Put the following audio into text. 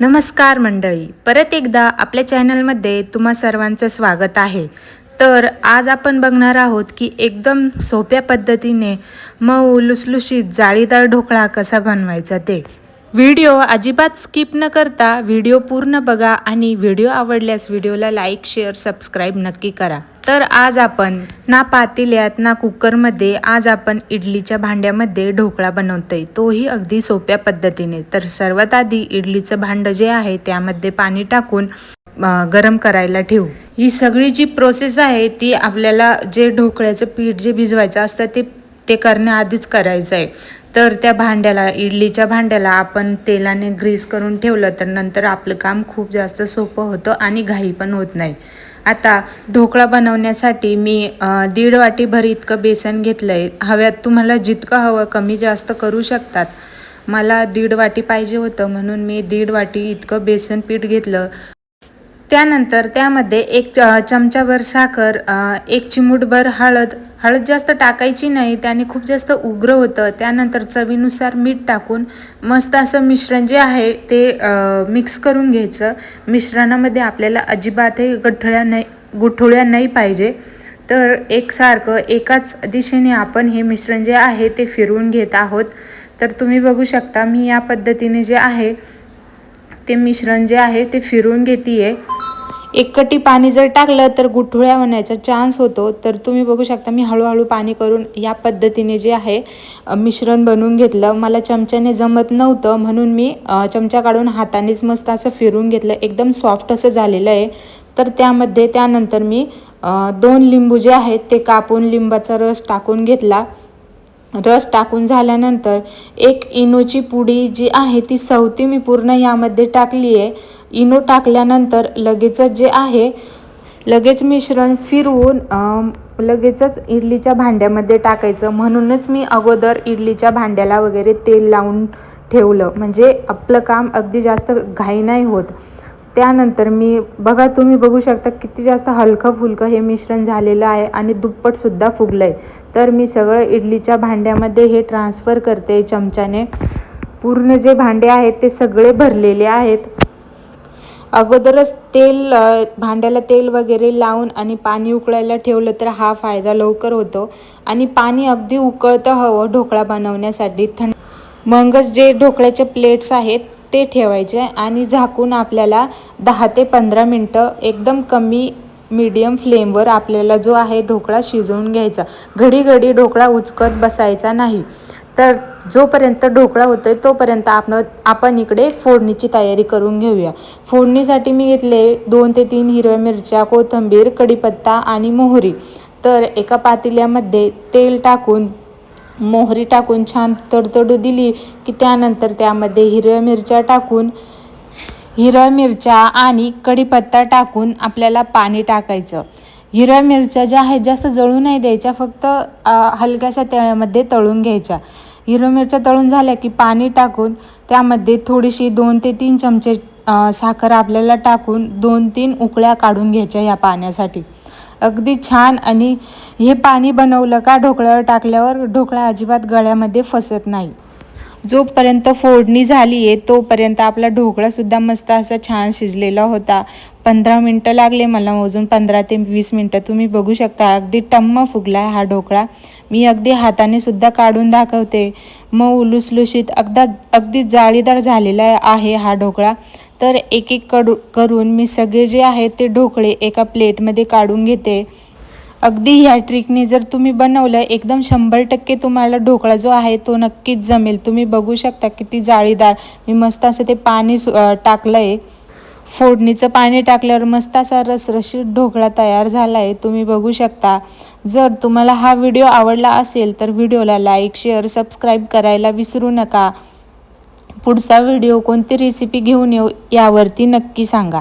नमस्कार मंडळी. परत एकदा आपल्या चॅनलमध्ये तुम्हा सर्वांचं स्वागत आहे. तर आज आपण बघणार आहोत की एकदम सोप्या पद्धतीने मऊ लुसलुशीत जाळीदार ढोकळा कसा बनवायचा ते. व्हिडिओ अजिबात स्किप न करता व्हिडिओ पूर्ण बघा आणि व्हिडिओ आवडल्यास व्हिडिओला लाईक शेअर सबस्क्राईब नक्की करा. तर आज आपण ना पातेल्यात ना कुकरमध्ये आज आपण इडलीच्या भांड्यामध्ये ढोकळा बनवतोय. तोही अगदी सोप्या पद्धतीने. तर सर्वात आधी इडलीचं भांडं जे आहे त्यामध्ये पाणी टाकून गरम करायला ठेवू. ही सगळी जी प्रोसेस आहे ती आपल्याला जे ढोकळ्याचं पीठ जे भिजवायचं असतं ते ते करण्याआधीच करायचं आहे तर त्या भांड्याला इडलीच्या भांड्याला आपण तेलाने ग्रीस करून ठेवलं तर नंतर आपलं काम खूप जास्त सोपं होतं आणि घाई पण होत नाही. आता ढोकळा बनवण्यासाठी मी दीड वाटीभर इतकं बेसन घेतलं आहे हव्यात तुम्हाला जितकं हवं कमी जास्त करू शकतात. मला दीड वाटी पाहिजे होतं म्हणून मी दीड वाटी इतकं बेसन पीठ घेतलं. त्यानंतर त्यामध्ये एक च चमचाभर साखर एक चिमूटभर हळद. हळद जास्त टाकायची नाही त्याने खूप जास्त उग्र होतं. त्यानंतर चवीनुसार मीठ टाकून मस्त असं मिश्रण जे आहे ते मिक्स करून घ्यायचं. मिश्रणामध्ये आपल्याला अजिबातही गठळ्या नाही गुठळ्या नाही पाहिजे. तर एकसारखं एकाच दिशेने आपण हे मिश्रण जे आहे ते फिरवून घेत आहोत. तर तुम्ही बघू शकता मी या पद्धतीने जे आहे ते मिश्रण जे आहे ते फिरवून घेते आहे एक कटी पाणी जर टाकलं तर गुठळ्या होण्याचा चान्स होतो. तर तुम्ही बघू शकता मी हळूहळू पाणी करून या पद्धतीने जे आहे मिश्रण बनवून घेतलं. मला चमच्याने जमत नव्हतं म्हणून मी चमचा काढून हातानेच मस्त असं फिरून घेतलं. एकदम सॉफ्ट असं झालेलं आहे. तर त्यामध्ये त्यानंतर मी दोन लिंबू जे आहेत ते कापून लिंबाचा रस टाकून घेतला. रस टाकून झाल्यानंतर एक इनोची पुडी जी आहे ती सवती मी पूर्ण यामध्ये टाकली आहे. इनो टाकल्यानंतर लगेचच जे आहे लगेच मिश्रण फिरवून लगेचच इडलीच्या भांड्यामध्ये टाकायचं. म्हणूनच मी अगोदर इडलीच्या भांड्याला वगैरे तेल लावून ठेवलं. म्हणजे आपलं काम अगदी जास्त घाई नाही होत. त्यानंतर मी बघा तुम्ही बघू शकता किती जास्त हलकं फुलकं हे मिश्रण झालेलं आहे आणि दुप्पटसुद्धा फुगलं आहे तर मी सगळं इडलीच्या भांड्यामध्ये हे ट्रान्सफर करते चमच्याने. पूर्ण जे भांडे आहेत ते सगळे भरलेले आहेत. अगोदरच तेल भांड्याला तेल वगैरे लावून आणि पाणी उकळायला ठेवलं तर हा फायदा लवकर होतो. आणि पाणी अगदी उकळतं हवं ढोकळा बनवण्यासाठी. थंड मगच जे ढोकळ्याचे प्लेट्स आहेत ते ठेवायचे आणि झाकून आपल्याला दहा ते पंधरा मिनटं एकदम कमी मीडियम फ्लेमवर आपल्याला जो आहे ढोकळा शिजवून घ्यायचा. घडी घडी ढोकळा उचकत बसायचा नाही. तर जोपर्यंत ढोकळा होतो आहे तोपर्यंत आपण आपण इकडे फोडणीची तयारी करून घेऊया. फोडणीसाठी मी घेतले दोन ते तीन हिरव्या मिरच्या कोथिंबीर कढीपत्ता आणि मोहरी. तर एका पातेल्यामध्ये तेल टाकून मोहरी टाकून छान तडतडू दिली की त्यानंतर त्यामध्ये हिरव्या मिरच्या टाकून हिरव्या मिरच्या आणि कढीपत्ता टाकून आपल्याला पाणी टाकायचं. हिरव्या मिरच्या ज्या आहेत जास्त जळू नाही द्यायच्या फक्त हलक्याशा तळ्यामध्ये तळून घ्यायच्या. हिरव्या मिरच्या तळून झाल्या की पाणी टाकून त्यामध्ये थोडीशी दोन ते तीन चमचे साखर आपल्याला टाकून दोन तीन उकळ्या काढून घ्यायच्या या पाण्यासाठी. अगदी छान आणि हे पाणी बनवलं का ढोकळ्यावर टाकल्यावर ढोकळा अजिबात गळ्यामध्ये फसत नाही. जोपर्यंत फोडणी झाली आहे तोपर्यंत आपला ढोकळासुद्धा मस्त असा छान शिजलेला होता. पंधरा मिनटं लागले मला मोजून पंधरा ते वीस मिनटं. तुम्ही बघू शकता अगदी टम्म फुगला हा ढोकळा. मी अगदी हाताने सुद्धा काढून दाखवते. मऊ लुसलुशीत अगदा अगदी जाळीदार झालेला आहे हा ढोकळा. तर एक एक कडू करून मी सगळे जे आहेत ते ढोकळे एका प्लेटमध्ये काढून घेते. अगदी ह्या ट्रिकने जर तुम्ही बनवलं एकदम शंभर टक्के तुम्हाला ढोकळा जो आहे तो नक्कीच जमेल. तुम्ही बघू शकता किती जाळीदार. मी मस्त असं ते पाणी सु- टाकलं आहे फोडणीचं पाणी टाकल्यावर मस्त असा रसरशीत ढोकळा तयार झाला आहे तुम्ही बघू शकता. जर तुम्हाला हा व्हिडिओ आवडला असेल तर व्हिडिओला लाईक शेअर सबस्क्राईब करायला विसरू नका. पुढचा व्हिडिओ कोणती रेसिपी घेऊन येऊ यावरती नक्की सांगा.